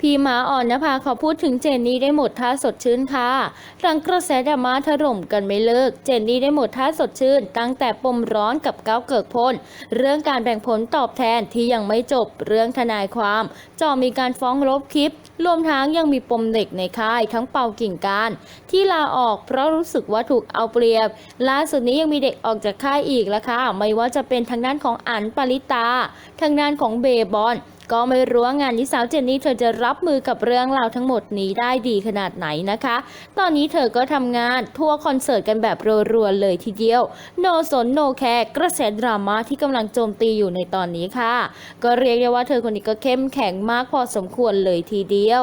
พี่ม้าอ่อนนภาขอพูดถึงเจนนี่ได้หมดท่าสดชื่นค่ะ หลังกระแสดราม่าถล่มกันไม่เลิก เจนนี่ได้หมดท่าสดชื่น ตั้งแต่ปมร้อนกับก้าวเกิกพล เรื่องการแบ่งผลตอบแทนที่ยังไม่จบ เรื่องทนายความจอมีการฟ้องลบคลิป รวมทั้งยังมีปมเด็กในค่าย ทั้งเป่ากิ่งการ ที่ลาออกเพราะรู้สึกว่าถูกเอาเปรียบ ล่าสุดนี้ยังมีเด็กออกจากค่ายอีกแล้วค่ะ ไม่ว่าจะเป็นทางด้านของอันปริตา ทางด้านของเบบอล ก็ไม่รู้ว่างานนี้สาวเจนนี่เธอจะรับมือกับเรื่องราวทั้งหมดนี้ได้ดีขนาดไหนนะคะ ตอนนี้เธอก็ทำงานทัวร์คอนเสิร์ตกันแบบรัวๆเลยทีเดียว โนสนโนแคร์กระแสดราม่าที่กำลังโจมตีอยู่ในตอนนี้ค่ะ ก็เรียกได้ว่าเธอคนนี้ก็เข้มแข็งมากพอสมควรเลยทีเดียว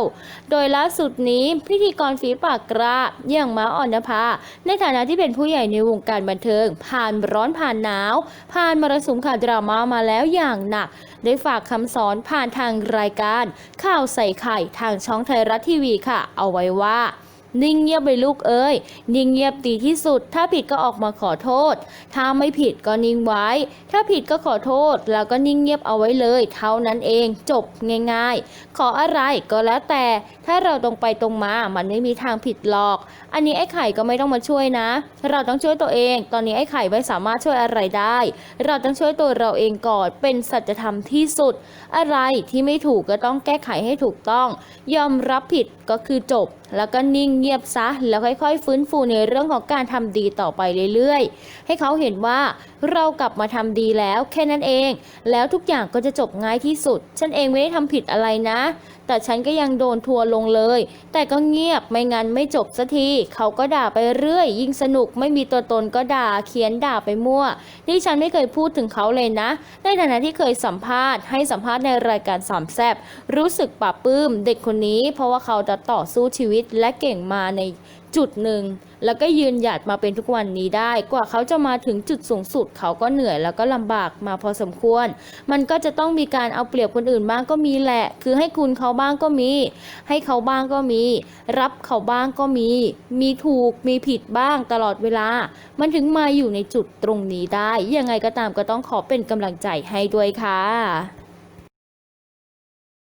โดยล่าสุดนี้พิธีกรฝีปากกล้าอย่างม้าอ่อนนภาในฐานะที่เป็นผู้ใหญ่ในวงการบันเทิง ผ่านร้อนผ่านหนาว ผ่านมรสุมข่าวดราม่ามาแล้วอย่างหนัก ได้ฝากคำสอนผ่านทางรายการ ข่าวใส่ไข่ทางช่องไทยรัฐทีวีค่ะ เอาไว้ว่า นิ่งเงียบไปลูกเอ้ย นิ่งเงียบดีที่สุด ถ้าผิดก็ออกมาขอโทษ ถ้าไม่ผิดก็นิ่งไว้ ถ้าผิดก็ขอโทษ แล้วก็นิ่งเงียบเอาไว้เลย เท่านั้นเอง จบง่ายๆ ขออะไรก็แล้วแต่ ถ้าเราตรงไปตรงมา มันไม่มีทางผิดหรอก อันนี้ไอ้ไข่ก็ไม่ต้องมาช่วยนะ เราต้องช่วยตัวเอง ตอนนี้ไอ้ไข่ไม่สามารถช่วยอะไรได้ เราต้องช่วยตัวเราเองก่อน เป็นสัจธรรมที่สุด อะไรที่ไม่ถูกก็ต้องแก้ไขให้ถูกต้อง ยอมรับผิดก็คือจบ แล้วก็นิ่งเงียบซะ แล้วค่อยๆ ฟื้นฟูในเรื่องของการทำดีต่อไปเรื่อยๆ ให้เขาเห็นว่า เรากลับมาทำดีแล้วแค่นั้นเอง แล้วทุกอย่างก็จะจบง่ายที่สุด ฉันเองไม่ได้ทำผิดอะไรนะ แต่ฉันก็ยังโดนทัวลงเลย แต่ก็เงียบไม่งั้นไม่จบสักที เขาก็ด่าไปเรื่อย ยิ่งสนุกไม่มีตัวตนก็ด่าเขียนด่าไปมั่ว นี่ฉันไม่เคยพูดถึงเขาเลยนะ ในฐานะที่เคยสัมภาษณ์ให้สัมภาษณ์ในรายการสามแซบรู้สึกปลาบปลื้มเด็กคนนี้ เพราะว่าเขาจะต่อสู้ชีวิตและเก่งมาใน จุดหนึ่ง แล้วก็ยืนหยัดมาเป็นทุกวันนี้ได้ กว่าเขาจะมาถึงจุดสูงสุด เขาก็เหนื่อยแล้วก็ลำบากมาพอสมควร มันก็จะต้องมีการเอาเปรียบคนอื่นบ้างก็มีแหละ คือให้คุณเขาบ้างก็มี ให้เขาบ้างก็มี รับเขาบ้างก็มี มีถูกมีผิดบ้างตลอดเวลา มันถึงมาอยู่ในจุดตรงนี้ได้ ยังไงก็ตามก็ต้องขอเป็นกำลังใจให้ด้วยค่ะ